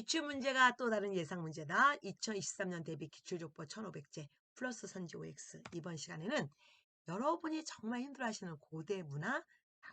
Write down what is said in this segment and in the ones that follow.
기출 문제가 또 다른 예상 문제다. 2023년 대비 기출족보 1500제 플러스 선지 OX. 이번 시간에는 여러분이 정말 힘들어 하시는 고대 문화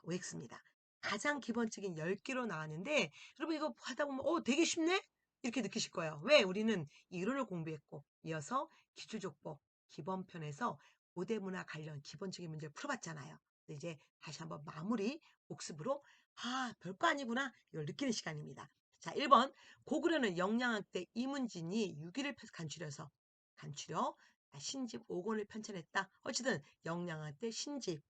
OX입니다. 가장 기본적인 10개로 나왔는데 여러분 이거 하다 보면 어 되게 쉽네? 이렇게 느끼실 거예요. 왜? 우리는 이론을 공부했고 이어서 기출족보 기본편에서 고대 문화 관련 기본적인 문제를 풀어봤잖아요. 이제 다시 한번 마무리 복습으로 아 별거 아니구나 이걸 느끼는 시간입니다. 자 1번 고구려는 영양학 때 이문진이 유기를 간추려서 간추려 신집 5권을 편찬했다. 어쨌든 영양학 때 신집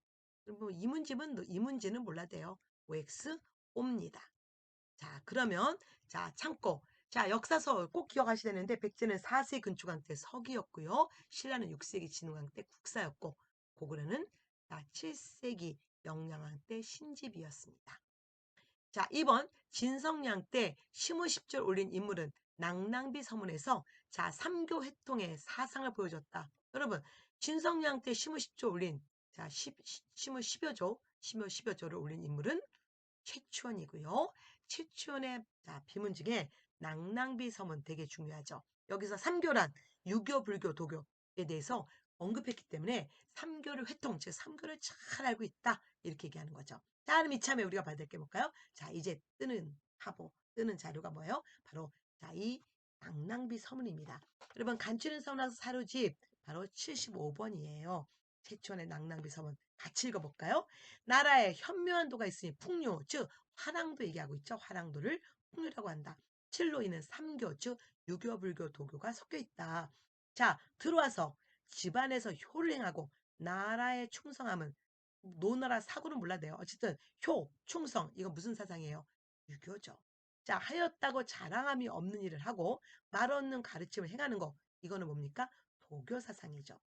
뭐 이문집은 이문지는 몰라도 돼요. OX 옵니다. 자 그러면 자 창고 자 역사서 꼭 기억하셔야 되는데 백제는 4세 근초강 때 서기였고요. 신라는 6세기 진흥왕 때 국사였고 고구려는 자 7세기 영양왕 때 신집이었습니다. 자 2번 진성량 때 10절 올린 인물은 낭낭비 서문에서 자 삼교 회통의 사상을 보여줬다. 여러분 진성량 때 심우 10조 올린 자 10, 심우 10여 조 심우 10여 조를 올린 인물은 최추원이고요. 최추원의 자, 비문 중에 낭낭비 서문 되게 중요하죠. 여기서 삼교란 유교, 불교, 도교에 대해서 언급했기 때문에 삼교를 회통, 즉 삼교를 잘 알고 있다 이렇게 얘기하는 거죠. 자, 그럼 이참에 우리가 받을 게 볼까요? 자, 이제 뜨는 화보, 뜨는 자료가 뭐예요? 바로 자, 이 낭낭비 서문입니다. 여러분 간추린 서문에서 사료집 바로 75번이에요. 최초의 낭낭비 서문 같이 읽어볼까요? 나라에 현묘한 도가 있으니 풍요, 즉 화랑도 얘기하고 있죠. 화랑도를 풍요라고 한다. 칠로이는 삼교, 즉 유교, 불교, 도교가 섞여 있다. 자, 들어와서 집안에서 효를 행하고 나라의 충성함은 노나라 사고는 몰라도 돼요. 어쨌든 효, 충성 이거 무슨 사상이에요? 유교죠. 자, 하였다고 자랑함이 없는 일을 하고 말 없는 가르침을 행하는 거 이거는 뭡니까? 도교 사상이죠.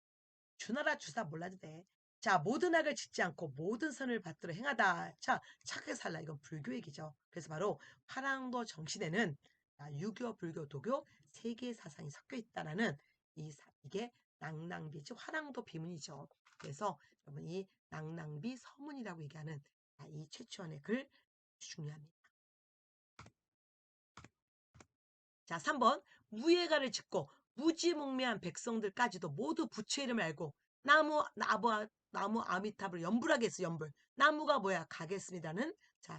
주나라 주사 몰라도 돼. 자, 모든 악을 짓지 않고 모든 선을 받들어 행하다. 자, 착하게 살라. 이건 불교 얘기죠. 그래서 바로 화랑도 정신에는 유교, 불교, 도교 세 개의 사상이 섞여 있다라는 이 이게 낭낭비지 화랑도 비문이죠. 그래서 여러분 이 낭낭비 서문이라고 얘기하는 이 최초원의 글 중요합니다. 자, 3번 무예가를 짓고 무지몽매한 백성들까지도 모두 부처 이름을 알고 나무 나무 나무 아미타불 연불하게 했어 연불 나무가 뭐야 가겠습니다는 자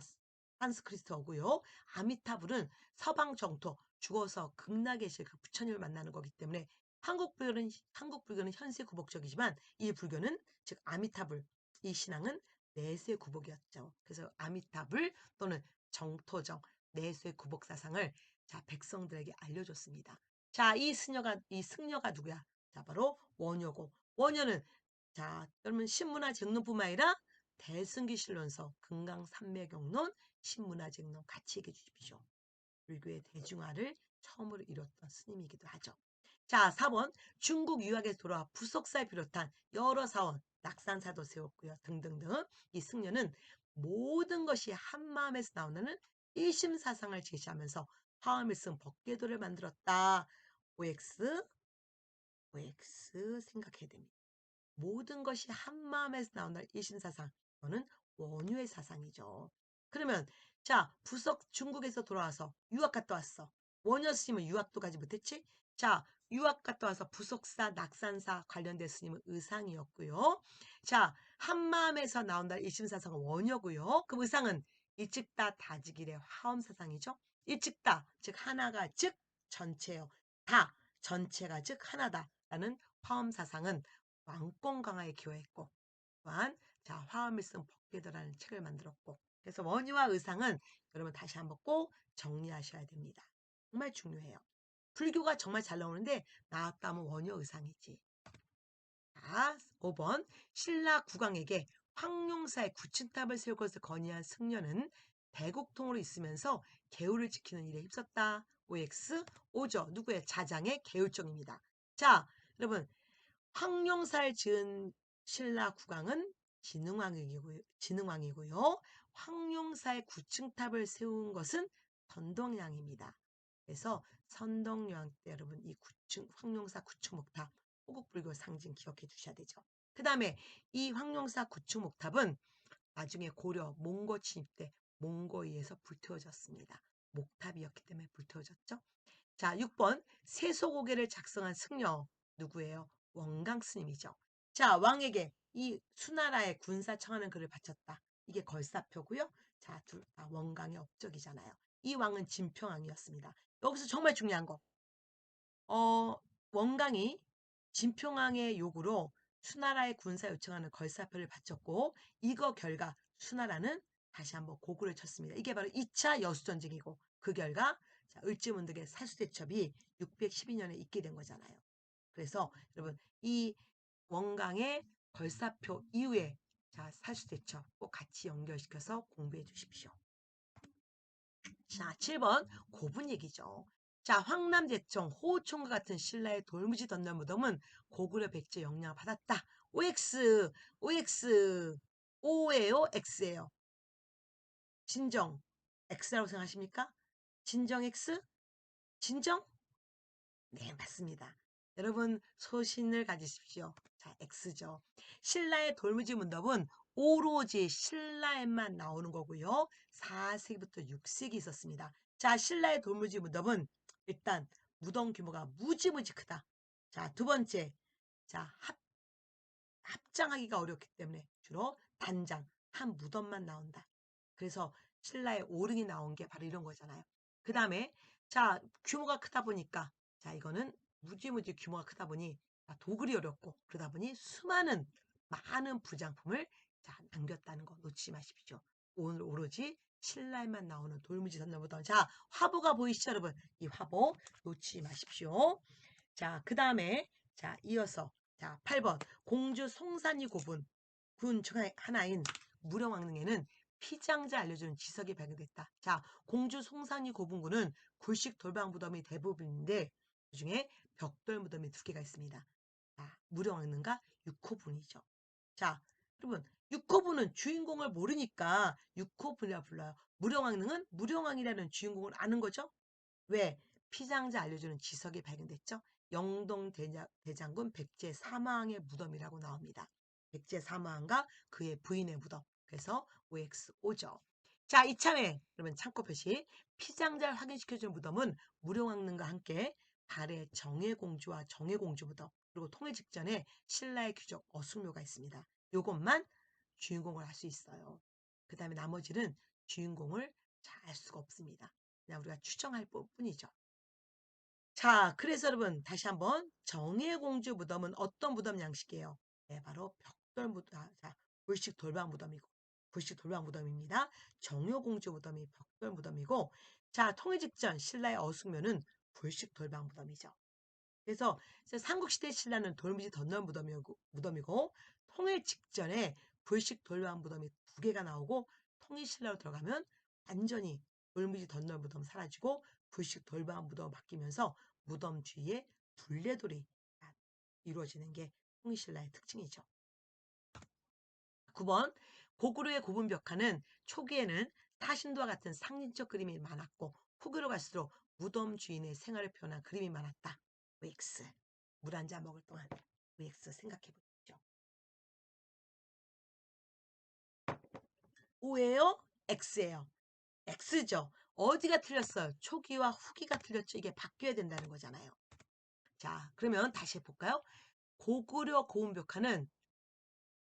산스크리스트어고요 아미타불은 서방 정토 죽어서 극락에 계실 그 부처님을 만나는 거기 때문에 한국 불교는 한국 불교는 현세 구복적이지만 이 불교는 즉 아미타불 이 신앙은 내세 구복이었죠. 그래서 아미타불 또는 정토정 내세 구복 사상을 자 백성들에게 알려줬습니다. 자 이 승려가 이 승려가 누구야? 자 바로 원효고 원효는 자, 여러분 신문화쟁론뿐만 아니라 대승기실론서, 금강산매경론, 신문화쟁론 같이 얘기해 주십시오. 불교의 대중화를 처음으로 이뤘던 스님이기도 하죠. 자, 4번 중국 유학에서 돌아와 부석사를 비롯한 여러 사원, 낙산사도 세웠고요. 등등등. 이 승려는 모든 것이 한마음에서 나오는 일심사상을 제시하면서 화음을 쓴 법계도를 만들었다. OX, OX 생각해야 됩니다. 모든 것이 한마음에서 나온다. 일신사상. 이거는 원유의 사상이죠. 그러면 자 부석 중국에서 돌아와서 유학 갔다 왔어. 원효 스님은 유학도 가지 못했지? 자 유학 갔다 와서 부석사, 낙산사 관련된 스님은 의상이었고요. 자 한마음에서 나온다. 일심사상은 원효고요. 그 의상은 일찍다 다지길의 화엄사상이죠. 일찍다 즉 하나가 즉 전체요. 다 전체가 즉 하나다라는 화엄사상은 왕권 강화에 기여했고 또한 자 화음을 쓴 법계도라는 책을 만들었고 그래서 원유와 의상은 여러분 다시 한번 꼭 정리하셔야 됩니다. 정말 중요해요. 불교가 정말 잘 나오는데 나왔다면 원유 의상이지. 자, 5번 신라 국왕에게 황룡사의 구층탑을 세울 것을 건의한 승려는 대국통으로 있으면서 개울을 지키는 일에 힘썼다. OX, 오죠. 누구의 자장의 개울정입니다. 자, 여러분 황룡사를 지은 신라 국왕은 진흥왕이고요. 진흥왕이고요. 황룡사의 구층탑을 세운 것은 선동량입니다. 그래서 선동량 때 여러분 이 구층 황룡사 구층목탑 호국불교 상징 기억해 주셔야 되죠. 그 다음에 이 황룡사 구층목탑은 나중에 고려 몽고 침입 때 몽고에 의해서 불태워졌습니다. 목탑이었기 때문에 불태워졌죠. 자, 6번 세소고개를 작성한 승려 누구예요? 원강 스님이죠. 자, 왕에게 이 수나라의 군사 청하는 글을 바쳤다. 이게 걸사표고요. 자, 둘 다 원강의 업적이잖아요. 이 왕은 진평왕이었습니다. 여기서 정말 중요한 거. 어, 원강이 진평왕의 요구로 수나라의 군사 요청하는 걸사표를 바쳤고 이거 결과 수나라는 다시 한번 고구를 쳤습니다. 이게 바로 2차 여수전쟁이고 그 결과 자, 을지문덕의 사수대첩이 612년에 있게 된 거잖아요. 그래서 여러분 이 원강의 걸사표 이후에 자 사수대첩 꼭 같이 연결시켜서 공부해 주십시오. 자 7번 고분 얘기죠. 자 황남제청 호우총과 같은 신라의 돌무지 던널 무덤은 고구려 백제 영향을 받았다. OX OX O예요 X예요. 진정 X라고 생각하십니까? 진정 X? 진정? 네, 맞습니다. 여러분 소신을 가지십시오. 자, X죠. 신라의 돌무지 문답은 오로지 신라에만 나오는 거고요. 4세기부터 6세기 있었습니다. 자, 신라의 돌무지 문답은 일단 무덤 규모가 무지무지 크다. 자, 두 번째. 자, 합, 합장하기가 어렵기 때문에 주로 단장, 한 무덤만 나온다. 그래서 신라의 오릉이 나온 게 바로 이런 거잖아요. 그 다음에 자 규모가 크다 보니까 자 이거는 무지무지 규모가 크다 보니 자, 도굴이 어렵고 그러다 보니 수많은 많은 부장품을 자 남겼다는 거 놓치지 마십시오. 오늘 오로지 신라에만 나오는 돌무지 선녀보다 자 화보가 보이시죠 여러분 이 화보 놓치지 마십시오. 자 그 다음에 자 이어서 자 8번 공주 송산이 고분 군중 하나인 무령왕릉에는 피장자 알려주는 지석이 발견됐다. 자, 공주 송산이 고분군은 굴식 돌방 무덤이 대부분인데 그 중에 벽돌 무덤이 두 개가 있습니다. 자, 무령왕릉과 육호분이죠. 자, 여러분 육호분은 주인공을 모르니까 육호분이라 불러요. 무령왕릉은 무령왕이라는 주인공을 아는 거죠. 왜? 피장자 알려주는 지석이 발견됐죠. 영동 대장군 백제 사망의 무덤이라고 나옵니다. 백제 사망과 그의 부인의 무덤. 그래서 OXO죠. 자, 이참에 여러분 참고 표시 피장자를 확인시켜주는 무덤은 무령왕릉과 함께 달의 정예공주와 정예공주 무덤 그리고 통일 직전에 신라의 귀족 어숙묘가 있습니다. 요것만 주인공을 할 수 있어요. 그 다음에 나머지는 주인공을 잘 알 수가 없습니다. 그냥 우리가 추정할 뿐이죠. 자, 그래서 여러분 다시 한번 정예공주 무덤은 어떤 무덤 양식이에요? 네, 바로 벽돌 무덤, 아, 자, 불식 돌방 무덤이고 불식 돌방 무덤입니다. 정효공주 무덤이 벽돌 무덤이고 자 통일 직전 신라의 어숙묘는 불식 돌방 무덤이죠. 그래서 삼국시대 신라는 돌무지 덧널 무덤이고, 무덤이고 통일 직전에 불식 돌방 무덤이 두 개가 나오고 통일 신라로 들어가면 완전히 돌무지 덧널 무덤 사라지고 불식 돌방 무덤 바뀌면서 무덤 주위에 둘레돌이 이루어지는 게 통일신라의 특징이죠. 9번 고구려의 고분 벽화는 초기에는 타신도와 같은 상징적 그림이 많았고 후기로 갈수록 무덤 주인의 생활을 표현한 그림이 많았다. OX 물 한 잔 먹을 동안 OX 생각해 보십시오. O예요? X예요. X죠. 어디가 틀렸어요? 초기와 후기가 틀렸죠. 이게 바뀌어야 된다는 거잖아요. 자, 그러면 다시 해볼까요? 고구려 고운벽화는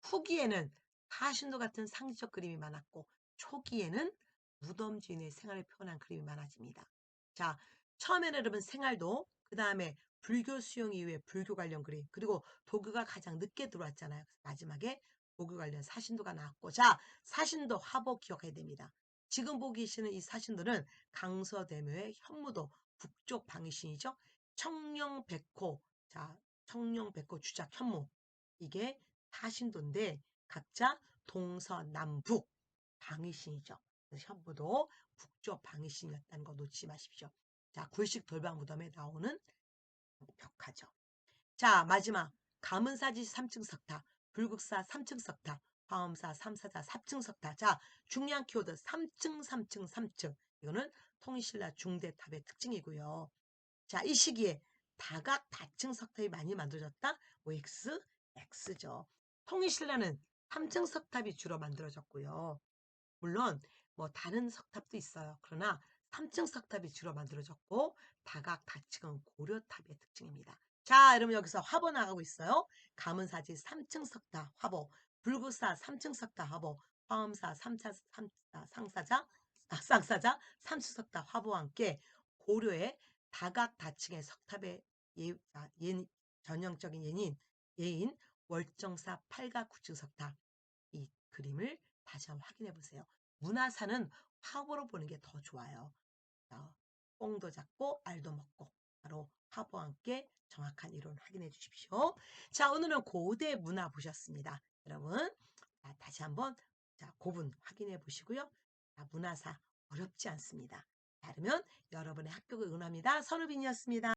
후기에는 하신도 같은 상징적 그림이 많았고 초기에는 무덤 주인의 생활을 표현한 그림이 많아집니다. 자, 처음에는 여러분 생활도 그 다음에 불교 수용 이후에 불교 관련 그림 그리고 도교가 가장 늦게 들어왔잖아요. 마지막에 도교 관련 사신도가 나왔고 자 사신도 화보 기억해야 됩니다. 지금 보기 계시는 이 사신도는 강서대묘의 현무도 북쪽 방위신이죠. 청령백호 자 청령백호 주작 현무 이게 사신도인데 각자 동서남북 방위신이죠. 현부도 북쪽 방위신이었다는 거 놓치지 마십시오. 자, 굴식 돌방 무덤에 나오는 벽화죠. 자, 마지막 가문사지 3층 석탑, 불국사 3층 석탑, 화엄사 3사자 4층 석탑. 자, 중요한 키워드 3층, 3층, 3층. 이거는 통일신라 중대탑의 특징이고요. 자, 이 시기에 다각 다층 석탑이 많이 만들어졌다. OX, X죠. 통일신라는 3층 석탑이 주로 만들어졌고요. 물론 뭐 다른 석탑도 있어요. 그러나 3층 석탑이 주로 만들어졌고 다각 다층은 고려탑의 특징입니다. 자, 여러분 여기서 화보 나가고 있어요. 가문사지 3층 석탑 화보, 불구사 3층 석탑 화보, 화엄사 3차 3사 상사자 아, 쌍사자 3층 석탑 화보와 함께 고려의 다각 다층의 석탑의 예, 아, 예, 전형적인 예인 예인 월정사 8각 9층 석탑 이 그림을 다시 한번 확인해 보세요. 문화사는 화보로 보는 게 더 좋아요. 어, 뽕도 잡고 알도 먹고 바로 화보와 함께 정확한 이론 확인해 주십시오. 자 오늘은 고대 문화 보셨습니다. 여러분 자, 다시 한번 자, 고분 확인해 보시고요. 자, 문화사 어렵지 않습니다. 자, 그러면 여러분의 합격을 응원합니다. 선우빈이었습니다.